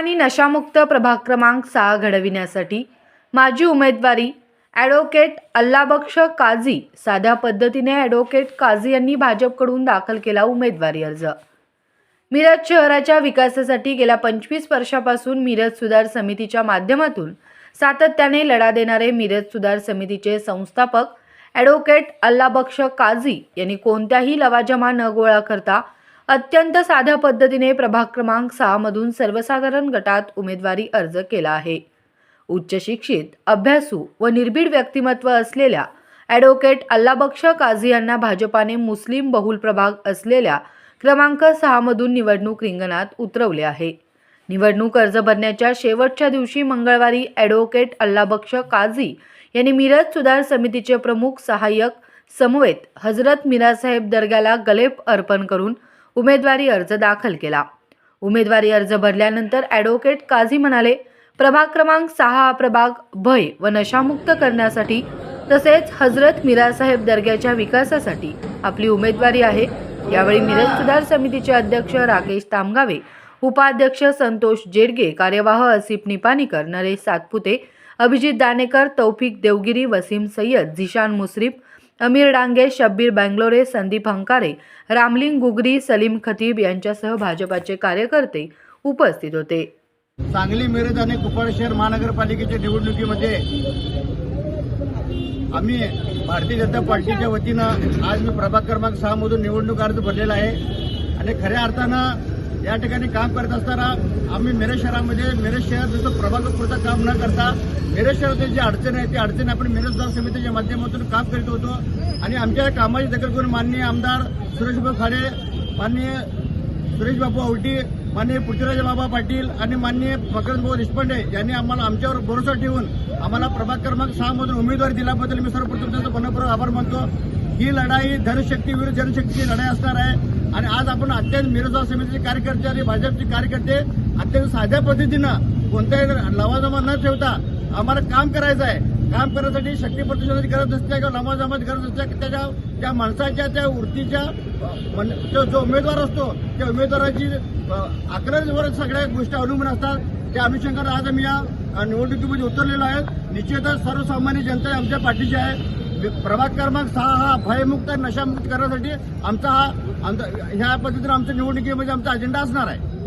आणि नशामुक्त प्रभाग क्रमांक सहा घडविण्यासाठी माझी उमेदवारी ॲडव्होकेट अल्लाबक्ष काझी साध्या पद्धतीने ॲडव्होकेट काझी यांनी भाजपकडून दाखल केला उमेदवारी अर्ज. मिरज शहराच्या विकासासाठी गेल्या पंचवीस वर्षापासून मिरज सुधार समितीच्या माध्यमातून सातत्याने लढा देणारे मिरज सुधार समितीचे संस्थापक ॲडव्होकेट अल्लाबक्ष काझी यांनी कोणत्याही लवाजमा न गोळा करता अत्यंत साध्या पद्धतीने प्रभाग क्रमांक सहामधून सर्वसाधारण गटात उमेदवारी अर्ज केला आहे. उच्च शिक्षित अभ्यासू व निर्भीड व्यक्तिमत्व असलेल्या ॲडव्होकेट अल्लाबक्ष काझी यांना भाजपाने मुस्लिम बहुल प्रभाग असलेल्या क्रमांक सहामधून निवडणूक रिंगणात उतरवले आहे. निवडणूक अर्ज भरण्याच्या शेवटच्या दिवशी मंगळवारी ॲडव्होकेट अल्लाबक्ष काझी यांनी मिरज सुधार समितीचे प्रमुख सहाय्यक समवेत हजरत मिरासाहेब दर्ग्याला गलेप अर्पण करून उमेदवारी अर्ज दाखल केला. उमेदवारी अर्ज भरल्यानंतर ॲडव्होकेट काझी म्हणाले प्रभाग क्रमांक सहा प्रभाग भय व नशामुक्त करण्यासाठी तसेच हजरत मिरासाहेब दर्ग्याच्या विकासासाठी आपली उमेदवारी आहे. यावेळी मिरज सुधार समितीचे अध्यक्ष राकेश तामगावे उपाध्यक्ष संतोष जेडगे कार्यवाह असिफ निपाणीकर नरेश सातपुते अभिजित दानेकर तौफिक देवगिरी वसीम सय्यद झिशान मुश्रीफ अमीर डांगे शब्बीर बँगलोरे संदीप हंकारे रामलिंग गुगरी सलीम खतीब यांच्यासह भाजपाचे कार्यकर्ते उपस्थित होते. सांगली मिरज आणि कुपवाड शहर महानगरपालिकेच्या निवडणुकीमध्ये आम्ही भारतीय जनता पार्टीच्या वतीनं आज मी प्रभाग क्रमांक सहा मधून निवडणूक अर्ज भरलेला आहे. आणि खऱ्या अर्थानं या ठिकाणी काम करत असताना आम्ही मिरज शहरामध्ये मिरज शहर जसं प्रभागापुरतं काम न करता मिरज शहरातील जी अडचण आहे ती अडचण आपण मिरज समितीच्या माध्यमातून काम करीत होतो. आणि आमच्या या कामाची दखल करून माननीय आमदार सुरेशभाऊ खाडे माननीय सुरेशबाबू औटी माननीय पृथ्वीराज बाबा पाटील आणि माननीय मकरंद भाऊ देशपांडे यांनी आम्हाला आमच्यावर भरोसा ठेवून आम्हाला प्रभाग क्रमांक सहामधून उमेदवार उमेदवारी दिल्याबद्दल मी सर्वप्रथम त्यांचा मनपूर्वक आभार मानतो. ही लढाई धनशक्ती विरुद्ध जनशक्तीची लढाई असणार आहे. आणि आज आपण अत्यंत मिरजा समितीचे कार्यकर्ते आणि भाजपचे कार्यकर्ते अत्यंत साध्या पद्धतीनं कोणत्याही लवाजमा न ठेवता आम्हाला काम करायचं आहे. काम करण्यासाठी शक्ती प्रदर्शनाची गरज नसते किंवा लवाजमाची गरज नसते. त्याच्या त्या माणसाच्या त्या वृत्तीच्या जो जो उमेदवार असतो त्या उमेदवाराची आकलनवर सगळ्या गोष्टी अवलंबून असतात. त्या अनुषंगाने आज आम्ही या निवडणुकीमध्ये उतरलेलो आहे निश्चितच सर्वसामान्य जनता आमच्या पाठीची आहे. प्रभाग क्रमांक सहा हा भयमुक्त नशामुक्त करण्यासाठी आमचा हा आमचा ह्या पद्धतीनं आमच्या निवडणुकीमध्ये आमचा अजेंडा असणार आहे.